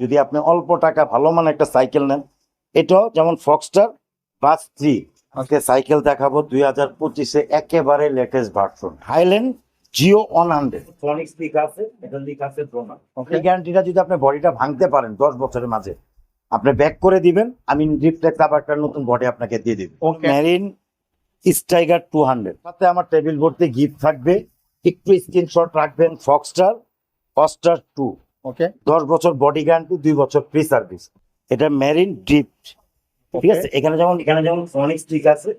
যদি আপনি অল্প টাকা ভালো মানে একটা সাইকেল নেন এটাও যেমন ফক্সটার বাস থ্রি আজকে সাইকেল দেখাবো দুই হাজার পঁচিশে একেবারে latest version Highland Geo one hundred Phoenix লিখ আছে এটা লিখ আছে ড্রোনার এই গ্যারান্টিটা যদি আপনি বডিটা ভাঙতে পারেন দশ বছরের মাঝে আপনি ব্যাক করে দিবেন আমি রিফ্লেক্স আবার একটা নতুন বডি আপনাকে দিয়ে দিব. মেরিন স্টাইগার টু হান্ড্রেড সাথে আমার টেবিল ভর্তি গিফট থাকবে একটু স্ক্রিনশট রাখবেন ফক্সটার ফস্টার টু ওকে দশ বছর বডি গ্যারান্টি দুই বছর ফ্রি সার্ভিস এটা মেরিন ডিপ্ট ঠিক আছে? এখানে যেমন এখানে যেমন ফনিক্স ঠিক আছে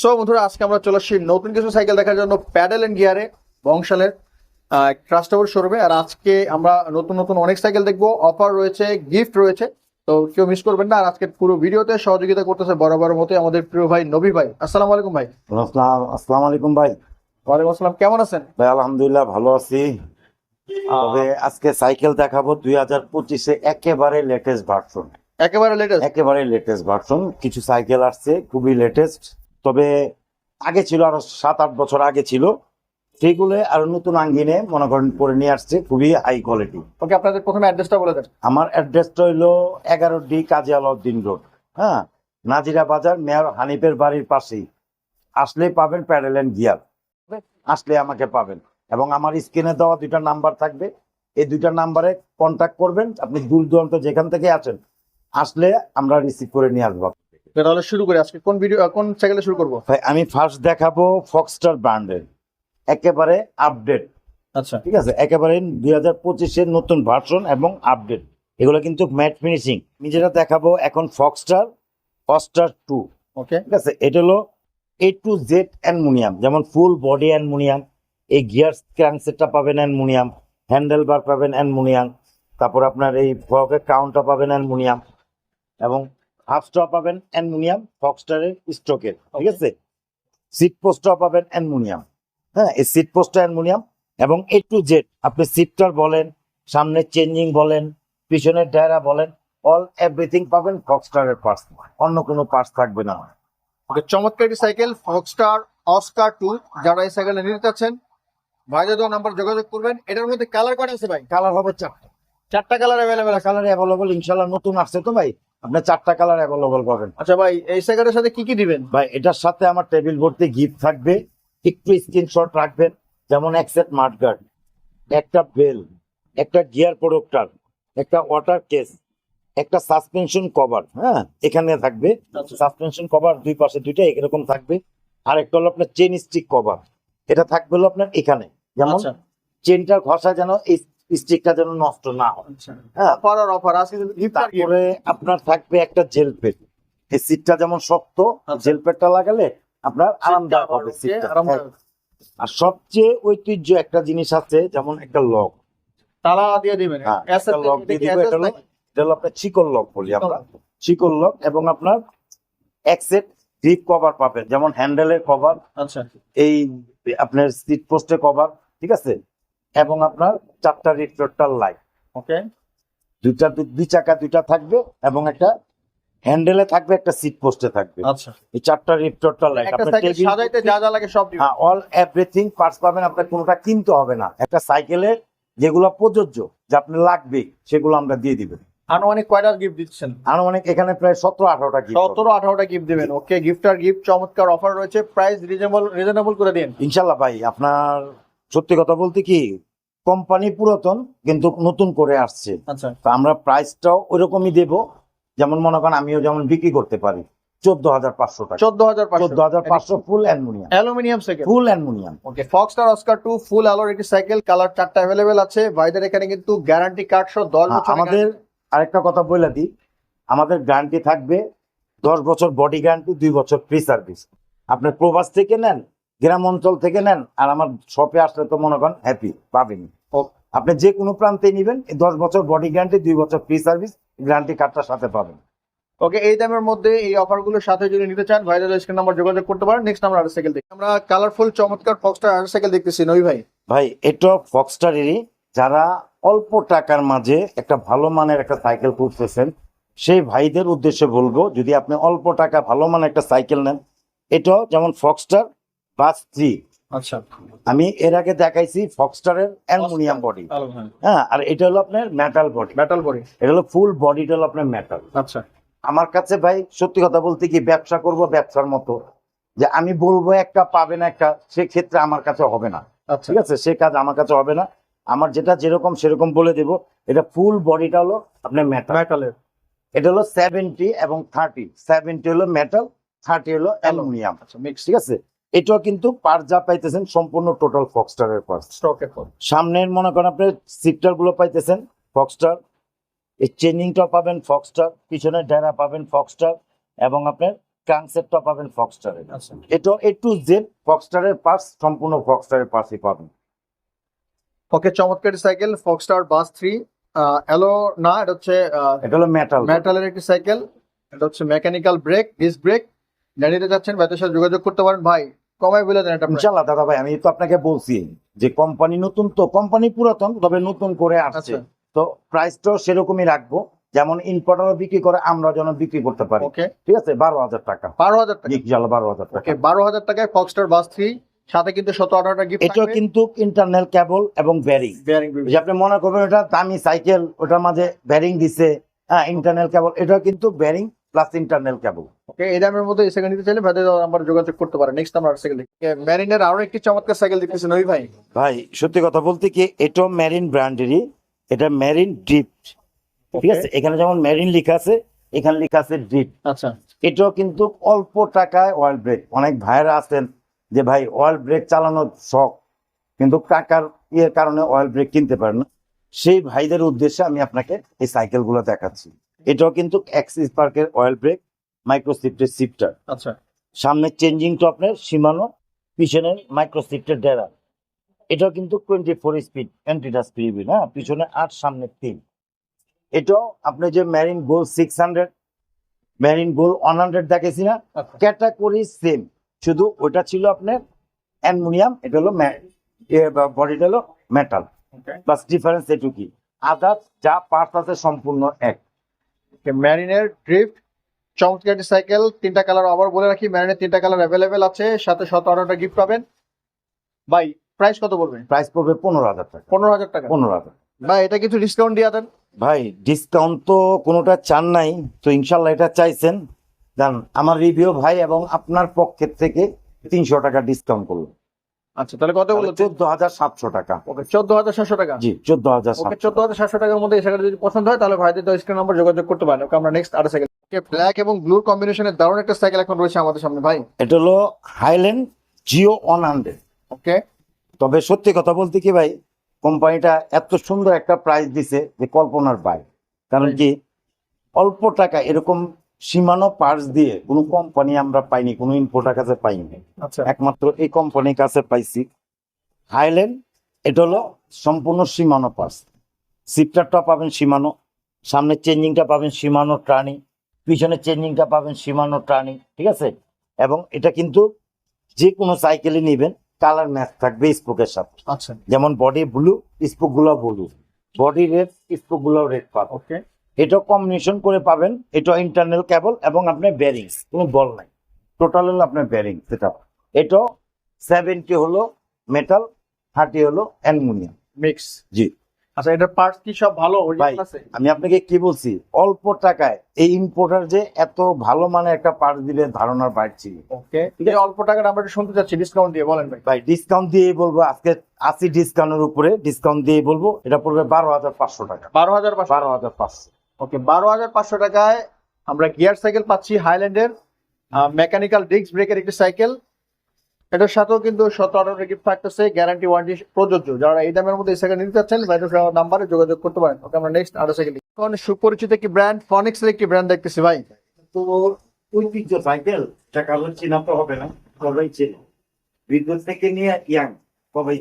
সো বন্ধুরা আজকে আমরা চলে আসছি নতুন কিছু সাইকেল দেখার জন্য প্যাডেল এন্ড গিয়ারে বংশালের ট্রাস্টেবল শোরুমে আর আজকে আমরা নতুন নতুন অনেক সাইকেল দেখব। অফার রয়েছে গিফট রয়েছে। তো কেউ মিস করবেন না। আর আজকে পুরো ভিডিওতে সহযোগিতা করতেছে বরাবর মতো আমাদের প্রিয় ভাই নবী ভাই। আসসালামু আলাইকুম ভাই। আসসালাম আসসালামু আলাইকুম ভাই। ওয়ালাইকুম আসসালাম। কেমন আছেন? ভাই আলহামদুলিল্লাহ ভালো আছি। তবে আজকে সাইকেল দেখাবো দুই হাজার পঁচিশে একেবারে লেটেস্ট ভার্সন একেবারে লেটেস্ট একেবারে লেটেস্ট ভার্সন কিছু সাইকেল আসছে খুবই লেটেস্ট তবে আগে ছিল আরও সাত আট বছর আগে ছিল। সেগুলো আরও নতুন আঙ্গিনে মনে করেন পরে নিয়ে আসছে খুবই হাই কোয়ালিটি ওকে আপনাদের প্রথমে অ্যাড্রেসটা বলে দেন। আমার অ্যাড্রেসটা হইল এগারো ডি কাজী আলাউদ্দিন রোড হ্যাঁ? নাজিরা বাজার মেয়র হানিফের বাড়ির পাশেই। আসলেই পাবেন প্যাডেল অ্যান্ড গিয়ার আসলে আমাকে পাবেন। এবং আমার স্ক্রিনে দেওয়া দুইটা নাম্বার থাকবে। এই দুইটা নাম্বারে কন্ট্যাক্ট করবেন। আপনি দূর দূরান্ত যেখান থেকে আছেন আসলে আমরা রিসিভ করে নিয়ে আসব। তাহলে শুরু করি আজকে কোন ভিডিও কোন সাইকেলে শুরু করব? ভাই আমি ফার্স্ট দেখাবো ফক্সটার ব্র্যান্ডের একেবারে আপডেট আচ্ছা। ঠিক আছে? একেবারে দুই হাজার পঁচিশের নতুন ভার্সন এবং আপডেট এগুলো কিন্তু ম্যাট ফিনিশিং আমি যেটা দেখাবো এখন ফক্সটার ফস্টার টু ওকে ঠিক আছে? এটা হলো এ টু জেড অ্যালমুনিয়াম যেমন ফুল বডি অ্যালমুনিয়াম। এই গিয়ার ক্রাংসেটটা পাবেন অ্যালমুনিয়াম হ্যান্ডেল বার পাবেন অ্যালমুনিয়াম তারপর আপনার এই ফকের কাউন্টটা পাবেন অ্যালমুনিয়াম এবং হাফ স্টপ পাবেন অ্যালমুনিয়াম ফক্সটারের স্ট্রোকের ঠিক আছে? সিট পোস্টটা পাবেন অ্যালমুনিয়াম হ্যাঁ এই সিট পোস্টটা অ্যালমুনিয়াম এবং এ টু জেড আপনি সিটটার বলেন সামনে চেঞ্জিং বলেন পিছনের ডায়রা বলেন অল এভরিথিং পাবেন ফক্সটারের পার্টস অন্য কোনো পার্টস থাকবে না। ওকে চমৎকার একটি সাইকেল ফক্সটার অস্কার টু যারা এই সাইকেলটা নিতে চাচ্ছেন ভাইদের দেওয়া নাম্বার যোগাযোগ করবেন। এটার মধ্যে কালার কটা আছে ভাই। কালার হবে চারটা। চারটা কালার অ্যাভেলেবেল কালার অ্যাভেলেবল ইনশাল্লাহ নতুন আসছে তো ভাই। আপনি চারটা কালার অ্যাভেলেবল পাবেন। আচ্ছা ভাই এই সাইকেলের সাথে কি কি দিবেন? ভাই এটার সাথে আমার টেবিল ভর্তি গিফট থাকবে। একটু স্ক্রিনশট রাখবেন। যেমন একসেট মাঠগার্ড একটা বেল একটা গিয়ার প্রোডক্টার একটা ওয়াটার কেস একটা সাসপেনশন কভার হ্যাঁ এখানে থাকবে। আচ্ছা। সাসপেনশন কভার দুই পাশে দুইটা এরকম থাকবে। আর একটা হলো আপনার চেন স্টিক কভার এটা থাকবে হলো আপনার এখানে। যেমন আচ্ছা। চেনটা ঘষা যেন এই স্টিকটা যেন নষ্ট না হয়। হ্যাঁ আজকে আর gift। তারপরে আপনার থাকবে একটা জেল পেট এই সিটটা যেমন শক্ত আচ্ছা। জেল পেটটা লাগালে আপনার আরামদায়ক হবে সিটটা আর সবচেয়ে ঐতিহ্য একটা জিনিস আছে যেমন একটা লক তালা দিয়ে দিবেন। হ্যাঁ লক দিয়ে দিব এটা হলো এটা হলো আপনার চিকন লক বলি আমরা। চিকন লক এবং আপনার এক সেট গ্রিপ কভার পাবেন। যেমন হ্যান্ডেলের কভার আচ্ছা। এই আপনার সিট পোস্টের কভার ঠিক আছে? এবং আপনার চারটা রিফ্লেক্টর লাইট ওকে দুইটা দুই চাকা দুইটা থাকবে এবং একটা হ্যান্ডেলে থাকবে একটা সিট পোস্টে থাকবে। আচ্ছা। এই চারটা রিফ্লেক্টর লাইট একটা সাইকেল সাজাইতে যা যা লাগে সব হ্যাঁ অল এভরিথিং পার্টস পাবেন আপনার কোনোটা কিনতে হবে না। একটা সাইকেলে যেগুলো প্রযোজ্য যে আপনি লাগবে সেগুলো আমরা দিয়ে দিবেন আনুমানিক কয়টা গিফট দিচ্ছেন? আনুমানিক এখানে প্রায় সতেরো আঠারোটা কি সতেরো আঠারোটা গিফট দিবেন ওকে গিফট আর গিফট চমৎকার অফার রয়েছে। প্রাইস রিজনেবল রিজনেবল করে দিন। ইনশাল্লাহ ভাই আপনার সত্যি কথা বলতে কি কোম্পানি পুরাতন কিন্তু নতুন করে আসছে। আচ্ছা। তো আমরা প্রাইসটাও ওইরকমই দেব যেমন মনে করেন আমিও যেমন বিক্রি করতে পারি চোদ্দ হাজার পাঁচশো টাকা। চোদ্দ হাজার চোদ্দ হাজার পাঁচশো full aluminium aluminium cycle full aluminium okay Foxter Oscar two full আলোর একটি সাইকেল কালার চারটা অ্যাভেলেবেল আছে। ভাইদের এখানে কিন্তু গ্যারান্টি কার্ড সহ দশ বছর আমাদের আরেকটা কথা বলে দিই আমাদের গ্যারান্টি থাকবে দশ বছর বডি গ্যারান্টি দুই বছর ফ্রি সার্ভিস আপনি প্রবাস থেকে নেন গ্রাম অঞ্চল থেকে নেন আর আমার শপে আসলে তো মনে করেন হ্যাপি পাবেন। আপনি যে কোনো প্রান্তে নিবেন দশ বছর বডি গ্যারান্টি দুই বছর ফ্রি সার্ভিস গ্যারান্টি কার্ডটার সাথে পাবেন। ওকে এই দামের মধ্যে এই অফারগুলোর সাথে যদি নিতে চান ভাইদের স্ক্রিন নাম্বার যোগাযোগ করতে পারেন। নেক্সট আমরা আর সাইকেল দেখি। আমরা কালারফুল চমৎকার ফক্সটার আর সাইকেল দেখতেছি। নই ভাই। ভাই এটা ফক্সটারেরই যারা অল্প টাকার মাঝে একটা ভালো মানের একটা সাইকেল খুঁজতেছেন সেই ভাইদের উদ্দেশ্যে বলব যদি আপনি অল্প টাকা ভালো মানের একটা সাইকেল নেন এটাও যেমন ফক্সটার বাস থ্রি আচ্ছা। আমি এর আগে দেখাইছি ফক্সটারের অ্যালুমিনিয়াম বডি হ্যাঁ আর এটা হলো আপনার মেটাল বডি মেটাল বডি এটা হলো ফুল বডিটা হলো আপনার মেটাল আচ্ছা। আমার কাছে ভাই সত্যি কথা বলতে কি ব্যবসা করব ব্যবসার মতো যে আমি বলব একটা পাবেন একটা সেক্ষেত্রে আমার কাছে হবে না। আচ্ছা। ঠিক আছে? সে কাজ আমার কাছে হবে না। আমার যেটা যেরকম সেরকম বলে দেব এটা ফুল বডিটা হলো আপনার মেটাল মেটালের এটা হলো সেভেন্টি এবং থার্টি সেভেন্টি হলো মেটাল থার্টি হলো অ্যালুমিনিয়াম। আচ্ছা মিক্স ঠিক আছে? এটাও কিন্তু পার যা পাইতেছেন সম্পূর্ণ টোটাল ফক্সটারের পার্স সামনের মনে করেন আপনি সিকটারগুলো পাইতেছেন ফক্সটার এই চেনিংটা পাবেন ফক্সটার পিছনের ডেরা পাবেন ফক্সটার এবং আপনার ক্রাংসেটটা পাবেন ফক্সটারের এটা এ টু জেড ফক্সটারের পার্স সম্পূর্ণ ফক্সটারের পার্সই পাবেন। ওকে চমৎকার সাইকেল ফক্সটার বাস থ্রি এলো না এটা হচ্ছে এটা হলো মেটাল মেটালের একটি সাইকেল এটা হচ্ছে মেকানিক্যাল ব্রেক ডিস্ক ব্রেক জানিয়ে যাচ্ছেন ভাইদের সাথে যোগাযোগ করতে পারেন। ভাই কমাই বলে দেন এটা। ইনশাল্লাহ দাদা ভাই আমি তো আপনাকে বলছি যে কোম্পানি নতুন তো কোম্পানি পুরাতন তবে নতুন করে আসছে। আচ্ছা। তো প্রাইসটাও সেরকমই রাখব যেমন ইম্পোর্টারও বিক্রি করে আমরা যেন বিক্রি করতে পারি। ঠিক আছে? বারো হাজার টাকা। বারো হাজার টাকা। ইনশাল্লাহ বারো হাজার টাকা। বারো হাজার টাকায় ফক্সটার বাস থ্রি সাথে কিন্তু শত আঠারোটা গিফট এটাও কিন্তু ইন্টারনাল কেবল এবং ব্যারিং বেয়ারিং যে আপনি মনে করবেন ওটা দামি সাইকেল ওটার মাঝে ব্যারিং দিছে হ্যাঁ ইন্টারনাল কেবল এটাও কিন্তু bearing plus internal cable okay এই দামের মধ্যে এই সেকেন্ড নিতে চাইলে ভাইদের নাম্বার যোগাযোগ করতে পারেন। নেক্সট আমরা সাইকেল দেখি ম্যারিনের আরও একটি চমৎকার সাইকেল দেখতেছি নই ভাই। ভাই সত্যি কথা বলতে কি এটাও মেরিন ব্র্যান্ডেরই এটা মেরিন ড্রিফট ঠিক আছে? এখানে যেমন মেরিন লেখা আছে এখানে লেখা আছে ড্রিফট আচ্ছা। এটাও কিন্তু অল্প টাকায় অয়েল ব্রেক অনেক ভাইরা আছেন যে ভাই অয়েল ব্রেক চালানোর শখ কিন্তু টাকার ইয়ের কারণে অয়েল ব্রেক কিনতে পারেন না। সেই ভাইদের উদ্দেশ্যে আমি আপনাকে এই সাইকেলগুলো দেখাচ্ছি। এটাও কিন্তু অ্যাক্সিস পার্কের অয়েল ব্রেক মাইক্রোসিফটের সিফটার আচ্ছা সামনে চেঞ্জিং তো আপনার সীমানো পিছনে মাইক্রোসিফটের ডেরা এটাও কিন্তু টোয়েন্টি ফোর স্পিড অ্যান্টিডাস পিবি না পিছনে আট সামনে তিন। এটাও আপনি যে ম্যারিন গোল সিক্স হান্ড্রেড ম্যারিন গোল ওয়ান হান্ড্রেড দেখেছি না আচ্ছা। ক্যাটাগরি সেম শুধু ওটা ছিল আপনার অ্যালুমিনিয়াম এটা হলো বডিটা হলো মেটাল বাস ডিফারেন্স এটুকুই আদার্স যা পার্টস আছে সম্পূর্ণ এক। ম্যারিনের ড্রিফট চমৎকার একটি সাইকেল তিনটা কালার আবার বলে রাখি ম্যারিনের তিনটা কালার অ্যাভেলেবেল আছে সাথে শত আঠারোটা গিফট পাবেন। ভাই প্রাইস কত বলবেন প্রাইস পড়বে পনেরো হাজার টাকা। পনেরো হাজার টাকা। পনেরো হাজার। ভাই এটা কিছু ডিসকাউন্ট দিয়ে দেন। ভাই ডিসকাউন্ট তো কোনোটা চান নাই তো ইনশাল্লাহ এটা চাইছেন। দেন আমার রিভিউ ভাই এবং আপনার পক্ষের থেকে তিনশো টাকা ডিসকাউন্ট করল। আচ্ছা তাহলে কত বলল চোদ্দ হাজার সাতশো টাকা। ওকে চোদ্দ হাজার সাতশো টাকা। জি চোদ্দ হাজার চোদ্দ হাজার সাতশো টাকার মধ্যে এই সাইকেল যদি পছন্দ হয় তাহলে ভাইদের তো স্ক্রিন নাম্বার যোগাযোগ করতে পারেন। ওকে আমরা নেক্সট আরও সাইকেল ব্ল্যাক এবং ব্লুর কম্বিনেশনের দারুণ একটা সাইকেল এখন রয়েছে আমাদের সামনে ভাই। এটা হলো Highland Geo one hundred okay তবে সত্যি কথা বলতে কি ভাই কোম্পানিটা এত সুন্দর একটা প্রাইস দিছে যে কল্পনার বাইরে। কারণ কি অল্প টাকা এরকম সীমানো পার্স দিয়ে কোনো কোম্পানি আমরা পাইনি কোনো ইম্পোর্টার কাছে পাইনি। আচ্ছা। একমাত্র এই কোম্পানির কাছে পাইছি। হাইল্যান্ড এটা হলো সম্পূর্ণ সীমানো পার্স সিপটারটা পাবেন সীমানো সামনে চেঞ্জিংটা পাবেন সীমানো ট্রানি পিছনে চেঞ্জিংটা পাবেন সীমানো টার্নিং ঠিক আছে? এবং এটা কিন্তু যে কোনো সাইকেলে নেবেন কালার ম্যাচ থাকবে স্পোকের সাথে। আচ্ছা। যেমন বডি ব্লু স্পোকগুলো ব্লু বডি রেড স্পোকগুলো রেড পাবেন। ওকে এটা কম্বিনেশন করে পাবেন। এটা ইন্টারনাল কেবল এবং আপনার বেরিংস কোনো বল নাই। টোটাল হলো আপনার বেরিং সেটা এটা সেভেন্টি হলো মেটাল থার্টি হলো অ্যালুমিনিয়াম মিক্স জি। আচ্ছা এটার পার্টস কি সব ভালো? আছে? আমি আপনাকে কি বলছি? অল্প টাকায় এই ইম্পোর্টার যে এত ভালো মানের একটা পার্ট দিলে ধারণার বাইরে ছিল। ওকে এই অল্প টাকার আমরা শুনতে চাচ্ছি ডিসকাউন্ট দিয়ে বলেন ভাই। ভাই ডিসকাউন্ট দিয়ে বলব আজকে আশি ডিসকাউন্টের উপরে ডিসকাউন্ট দিয়ে বলব এটা পড়বে বারো হাজার পাঁচশো টাকা। বারো হাজার বারো হাজার পাঁচশো। ওকে বারো হাজার পাঁচশো টাকায় আমরা গিয়ার সাইকেল পাচ্ছি হাইল্যান্ডের মেকানিক্যাল ডিস্ক ব্রেকের একটি সাইকেল এটার সাথেও কিন্তু শত আঠারো গিফট থাকতেছে গ্যারান্টি ওয়ারেন্টি প্রযোজ্য। যারা এই দামের মধ্যে এই সাইকেল নিতে চাচ্ছেন ভাইটার নাম্বারে যোগাযোগ করতে পারেন। ওকে আমরা নেক্সট আরও সাইকেল এখন সুপরিচিত একটি ব্র্যান্ড ফনিক্স এর একটি ব্র্যান্ড দেখতেছি ভাই। তো ঐতিহ্য সাইকেল এটা কারোর চিনা তো হবে না সবাই চেনে। বিদ্যুৎ থেকে নিয়ে ইয়াং সবাই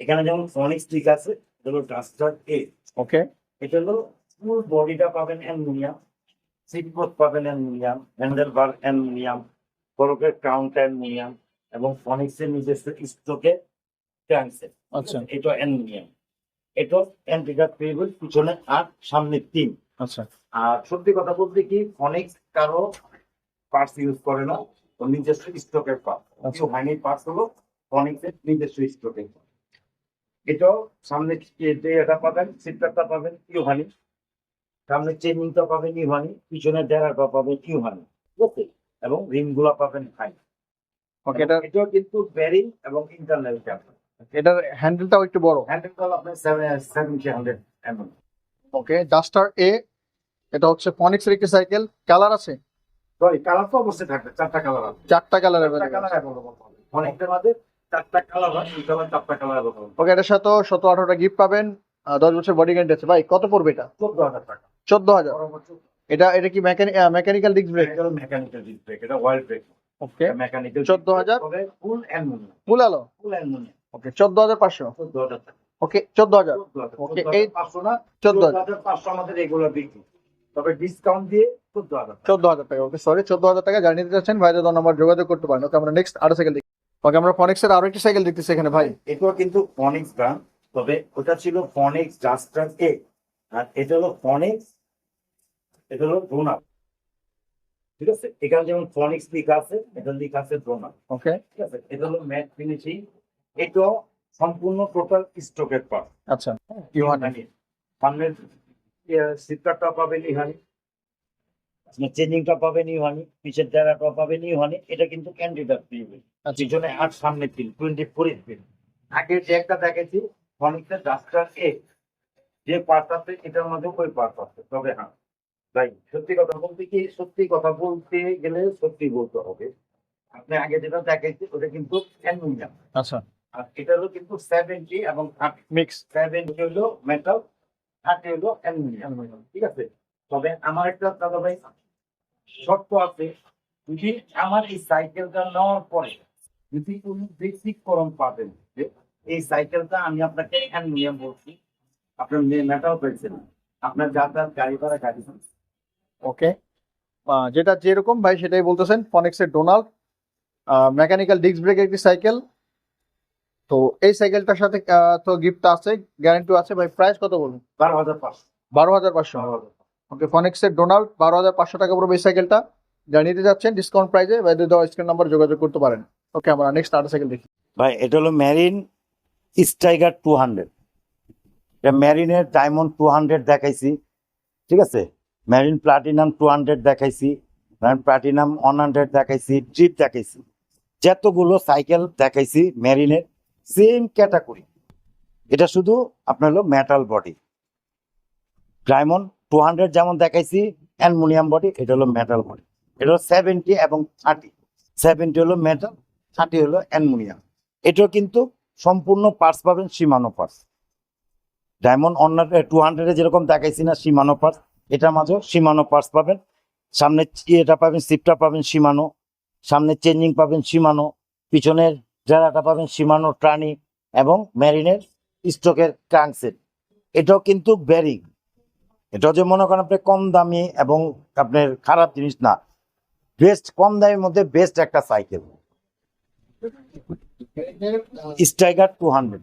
এখানে যেমন ফনিক্স ঠিক আছে এটা হলো ডাস্টার এ ওকে। এটা হলো ফুল বডিটা পাবেন অ্যালুমিনিয়াম সিট পাবেন অ্যালুমিনিয়াম হ্যান্ডেল বার অ্যালুমিনিয়াম। করকের কাউন্ট অ্যালুমিনিয়াম এবং ফনিক্সের নিজস্ব স্টকে ক্যান্সেল আচ্ছা। এটা অ্যালুমিনিয়াম এটা অ্যান্টিগার পেয়েবল পিছনে আট সামনে তিন। আচ্ছা। আর সত্যি কথা বলতে কি ফনিক্স কারও পার্টস ইউজ করে না ওর নিজস্ব স্টকের পার্ট আচ্ছা। হাইনি পার্টস হলো ফনিক্সের নিজস্ব স্টকের এটাও সামনে যে এটা পাবেন সিটটা পাবেন ইউহানি সামনে চেনিংটা পাবেন ইউহানি পিছনে ডেরাটা পাবেন ইউহানি ঠিক আছে এবং রিমগুলা পাবেন হাই ওকে এটা এটাও কিন্তু বেরিং এবং ইন্টারনাল ক্যামেরা এটার হ্যান্ডেলটাও একটু বড়। হ্যান্ডেল কল আপনার সেভেন সেভেন্টি হান্ড্রেড এমন ওকে ডাস্টার এ এটা হচ্ছে ফনিক্সের একটি সাইকেল কালার আছে? সরি কালার তো অবশ্যই থাকবে চারটা কালার আছে। চারটা কালার চারটা কালার অ্যাভেলেবল পাবে অনেকটার মধ্যে চারটা কালার এই কালার চারটা কালার অ্যাভেলেবল ওকে এটার সাথে সতেরো আঠারোটা গিফট পাবেন আহ, দশ বছর বডি গ্যারান্টি আছে। ভাই কত পড়বে এটা? চোদ্দ হাজার টাকা। চোদ্দ হাজার। এটা এটা কি mechanical disc brake mechanical disc brake এটা ওয়াইল্ড ব্রেক ওকে মেকানিক্যাল 14,000? তবে ফুল অ্যালুমিনিয়াম ফুল আলো ফুল অ্যালুমিনিয়াম ওকে চোদ্দ হাজার পাঁচশো। চোদ্দ হাজার টাকা ওকে চোদ্দ হাজার। ওকে Okay, এই এই- পাঁচশো না চোদ্দ চোদ্দ হাজার হাজার পাঁচশো আমাদের রেগুলার বিক্রি তবে ডিসকাউন্ট দিয়ে চোদ্দ হাজার টাকা। ওকে সরি চোদ্দ হাজার টাকা জানিয়ে দিতে চাচ্ছেন ভাইদের দশ নম্বর যোগাযোগ করতে পারেন। ওকে আমরা নেক্সট আরও সাইকেল দেখি। ওকে আমরা ফনিক্সের আরও একটা সাইকেল দেখতেছি এখানে ভাই। এটাও কিন্তু ফনিক্স ব্র্যান্ড তবে ওটা ছিল ফনিক্স ডাস্টার এ আর এটা হলো ফনিক্স এটা হলো ডোনার ঠিক আছে? এখানে যেমন ফনিক্স লেখা আছে এটা লেখা আছে ডোনার ওকে ঠিক আছে? এটা হলো ম্যাট ফিনিশিং এটাও সম্পূর্ণ টোটাল স্টকের পার্ট আচ্ছা। ইউহান সামনের সিটকারটা পাবেন ইহানি। চেঞ্জিংটা পাবেন ইহানি। পিছের জায়গাটা পাবেন ইহানি। এটা কিন্তু ক্যান্ডিডেট পিউবেল আচ্ছা। পিছনে আট সামনে তিন টোয়েন্টি ফোর স্পিড আগে যে একটা দেখেছি ফনিক্সের ডাস্টার এ যে পার্ট আছে এটার মধ্যে ওই পার্ট আছে। তবে হ্যাঁ। তাই সত্যি কথা বলতে কি সত্যি কথা বলতে গেলে সত্যি বলতে হবে। আপনি আগে যেটা দেখেছি ওটা কিন্তু অ্যালুমিনিয়াম। আচ্ছা। আর এটা হলো কিন্তু সেভেন্টি এবং মিক্স সেভেন্টি হলো মেটাল থার্টি হলো অ্যালুমিনিয়াম। ঠিক আছে? তবে আমার একটা দাদা ভাই শর্ত আছে যদি আমার এই সাইকেলটা নেওয়ার পরে যদি কোনো ব্যতিক্রম পাবেন যে এই সাইকেলটা আমি আপনাকে অ্যালুমিনিয়াম বলছি আপনার মেটাল পেয়েছেন আপনার যাতায়াত গাড়ি ভাড়া গাড়ি। ওকে যেটা যেরকম ভাই সেটাই বলতেছেন ফনিক্সের ডোনাল্ড মেকানিক্যাল ডিস্ক ব্রেক একটি সাইকেল তো এই সাইকেলটার সাথে তো গিফট আছে গ্যারান্টি আছে। ভাই প্রাইস কত বলুন? বারো হাজার পাঁচশো। বারো হাজার পাঁচশো। ওকে ফনিক্সের ডোনাল্ড বারো হাজার পাঁচশো টাকা পড়বে এই সাইকেলটা জানিয়ে দিতে যাচ্ছেন ডিসকাউন্ট প্রাইসে ভাইদের দেওয়া স্ক্রিন নাম্বার যোগাযোগ করতে পারেন। ওকে আমরা নেক্সট আরেকটা সাইকেল দেখি। ভাই এটা হলো ম্যারিন স্ট্রাইগার টু হান্ড্রেড এটা ম্যারিনের ডায়মন্ড টু হান্ড্রেড দেখাইছি। ঠিক আছে? ম্যারিন প্লাটিনাম টু হান্ড্রেড দেখাইছি ম্যারিন প্লাটিনাম ওয়ান হান্ড্রেড দেখাইছি ট্রিপ দেখাইছি, যতগুলো সাইকেল দেখাইছি ম্যারিনের সেম ক্যাটাগরি এটা শুধু আপনার হলো metal body diamond two hundred যেমন দেখাইছি, অ্যালুমিনিয়াম বডি এটা হলো মেটাল বডি এটা হলো সেভেন্টি এবং থার্টি সেভেন্টি হলো মেটাল থার্টি হলো অ্যালুমিনিয়াম। এটাও কিন্তু সম্পূর্ণ পার্টস পাবেন, সীমানো পার্টস ডায়মন্ড অন্য টু হান্ড্রেডে যেরকম দেখাইছি না, সীমানো পার্টস এটার মাঝেও সীমানো পার্স পাবেন। সামনে এটা পাবেন সিপটা পাবেন সীমানো। সামনে চেঞ্জিং পাবেন সীমানো। পিছনের ডেরাটা পাবেন সীমানো ট্রানি এবং ম্যারিনের স্টকের ক্রাঙ্কসেট এটাও কিন্তু ব্যারিং এটাও যে মনে করেন আপনি কম দামি এবং আপনার খারাপ জিনিস না। বেস্ট কম দামের মধ্যে বেস্ট একটা সাইকেল স্ট্রাইগার টু হান্ড্রেড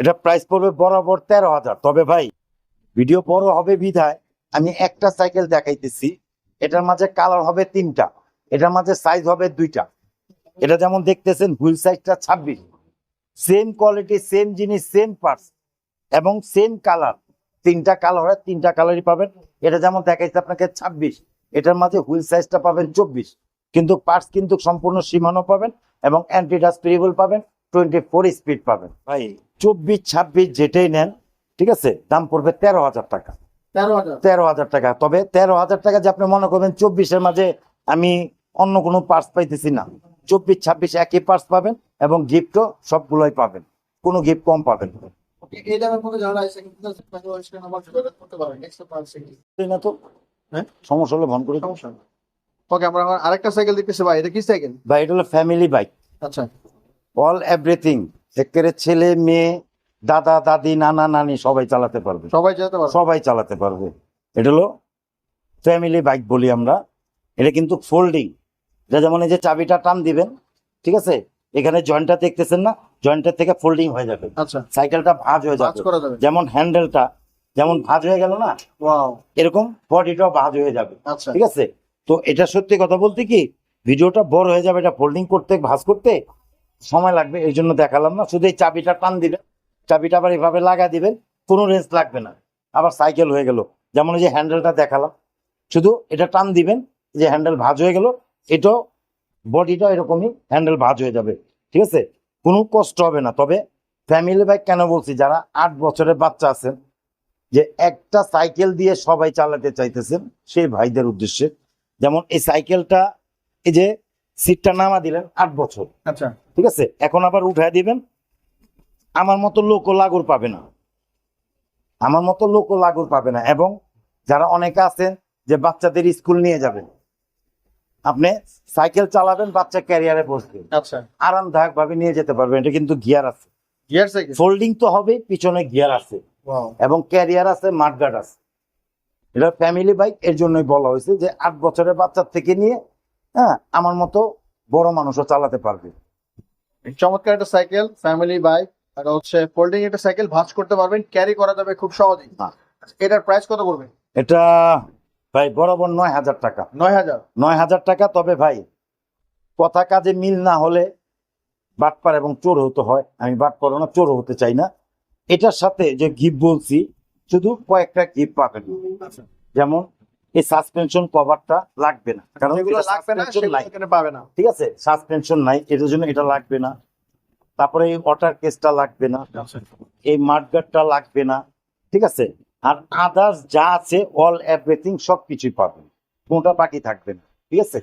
এটা প্রাইস পড়বে বরাবর তেরো হাজার। তবে ভাই ভিডিও বড় হবে বিধায়, আমি একটা সাইকেল দেখাইতেছি। এটার মাঝে কালার হবে তিনটা, এটার মাঝে সাইজ হবে দুইটা। এটা যেমন দেখতেছেন হুইল সাইজটা ছাব্বিশ। সেম কোয়ালিটি সেম জিনিস সেম পার্টস এবং সেম কালার তিনটা কালার হয়, তিনটা কালারই পাবেন। এটা যেমন দেখাইছে আপনাকে ছাব্বিশ, এটার মাঝে হুইল সাইজটা পাবেন চব্বিশ। কিন্তু পার্টস কিন্তু সম্পূর্ণ সীমানো পাবেন এবং অ্যান্টিডাস পেরিবল পাবেন। টোয়েন্টি ফোর স্পিড পাবেন। ভাই। চব্বিশ ছাব্বিশ যেটাই নেন ঠিক আছে? দাম পড়বে তেরো হাজার টাকা। তেরো হাজার। টাকা। তবে তেরো হাজার টাকা যে আপনি মনে করবেন চব্বিশের মাঝে আমি অন্য কোনো পার্টস পাইতেছি না। চব্বিশ ছাব্বিশ একই পার্স পাবেন এবং গিফটও সবগুলোই পাবেন। কোনো গিফট কম পাবেন না। তো? হ্যাঁ? সমস্যা হলে ফোন করে সমস্যা ওকে আমরা আরেকটা সাইকেল দেখতেছি ভাই এটা কি সাইকেল ভাই এটা হলো ফ্যামিলি বাইক আচ্ছা। All everything. একেবারে ছেলে মেয়ে দাদা দাদি নানা নানি সবাই চালাতে পারবে। সবাই যেতে পারবে। সবাই চালাতে পারবে। এটা হলো ফ্যামিলি বাইক বলি আমরা। এটা কিন্তু ফোল্ডিং এটা যেমন এই যে চাবিটা টান দিবেন ঠিক আছে? এখানে জয়েন্টটা দেখতেছেন না? জয়েন্টের থেকে ফোল্ডিং হয়ে যাবে। আচ্ছা। সাইকেলটা ভাঁজ হয়ে যাবে। যেমন হ্যান্ডেলটা যেমন ভাঁজ হয়ে গেল না? এরকম বডিটাও ভাঁজ হয়ে যাবে। আচ্ছা। ঠিক আছে? তো এটা সত্যি কথা বলতে কি ভিডিওটা বড় হয়ে যাবে এটা ফোল্ডিং করতে ভাঁজ করতে। সময় লাগবে, এই জন্য দেখালাম না। শুধু এই চাবিটা টান দিবেন, চাবিটা আবার এভাবে লাগা দিবেন, কোনো রেঞ্জ লাগবে না। আবার সাইকেল হয়ে গেল। যেমন যে হ্যান্ডেলটা দেখালাম, শুধু এটা টান দিবেন যে হ্যান্ডেল ভাঁজ হয়ে গেল এটাও বডিটা এরকমই হ্যান্ডেল ভাঁজ হয়ে যাবে। ঠিক আছে? কোনো কষ্ট হবে না। তবে ফ্যামিলি বাইক কেন বলছি, যারা আট বছরের বাচ্চা আছেন, যে একটা সাইকেল দিয়ে সবাই চালাতে চাইতেছেন, সেই ভাইদের উদ্দেশ্যে। যেমন এই সাইকেলটা, এই যে সিটটা নামা দিলেন, আট বছর। আচ্ছা। ঠিক আছে? এখন আবার উঠায় দিবেন। আমার মতো লোকও লাগুর পাবে না। আমার মতো লোকও লাগুর পাবে না। এবং যারা অনেকে আছেন যে বাচ্চাদের স্কুল নিয়ে যাবেন আপনি সাইকেল চালাবেন বাচ্চা ক্যারিয়ারে বসবে। আচ্ছা। আরামদায়ক ভাবে নিয়ে যেতে পারবেন। এটা কিন্তু গিয়ার আছে। Gear cycle? ফোল্ডিং তো হবে পিছনে গিয়ার আছে। এবং ক্যারিয়ার আছে মাঠগার্ড আছে। এটা ফ্যামিলি বাইক এর জন্যই বলা হয়েছে যে আট বছরের বাচ্চার থেকে নিয়ে হ্যাঁ আমার মতো বড় মানুষও চালাতে পারবে। চমৎকার একটা সাইকেল ফ্যামিলি বাইক আর হচ্ছে ফোল্ডিং একটা সাইকেল ভাঁজ করতে পারবেন ক্যারি করা যাবে খুব সহজেই। এটার প্রাইস কত করবে এটা ভাই বরাবর নয় হাজার টাকা। নয় হাজার? নয় হাজার টাকা তবে ভাই কথা কাজে মিল না হলে বাটপার এবং চোর হতে হয়। আমি বাটপার না চোর হতে চাই না। এটার সাথে যে গিফট বলছি শুধু কয়েকটা গিফট পাবেন। আচ্ছা। যেমন এই সাসপেনশন কভারটা লাগবে না। কারণ লাগবে না সেগুলো এখানে পাবে না। ঠিক আছে? সাসপেনশন নাই এটার জন্য এটা লাগবে না। তারপরে এই ওয়াটার কেসটা লাগবে না। আচ্ছা। এই মাঠগার্ডটা লাগবে না। ঠিক আছে? আর আদার্স যা আছে অল এভরিথিং সব কিছুই পাবেন কোনটা বাকি থাকবে না। ঠিক আছে?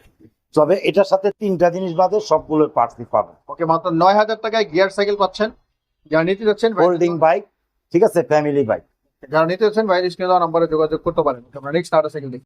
তবে এটার সাথে তিনটা জিনিস বাদে সবগুলোর পার্টসই পাবেন ওকে মাত্র নয় হাজার টাকায় গিয়ার সাইকেল পাচ্ছেন। যারা নিতে যাচ্ছেন হোল্ডিং বাইক ঠিক আছে? ফ্যামিলি বাইক যারা নিতে চাচ্ছেন বাইরে স্ক্রিনে দেওয়া নম্বরে যোগাযোগ করতে পারেন। আমরা নেক্সট আরেকটা সাইকেল দেখি।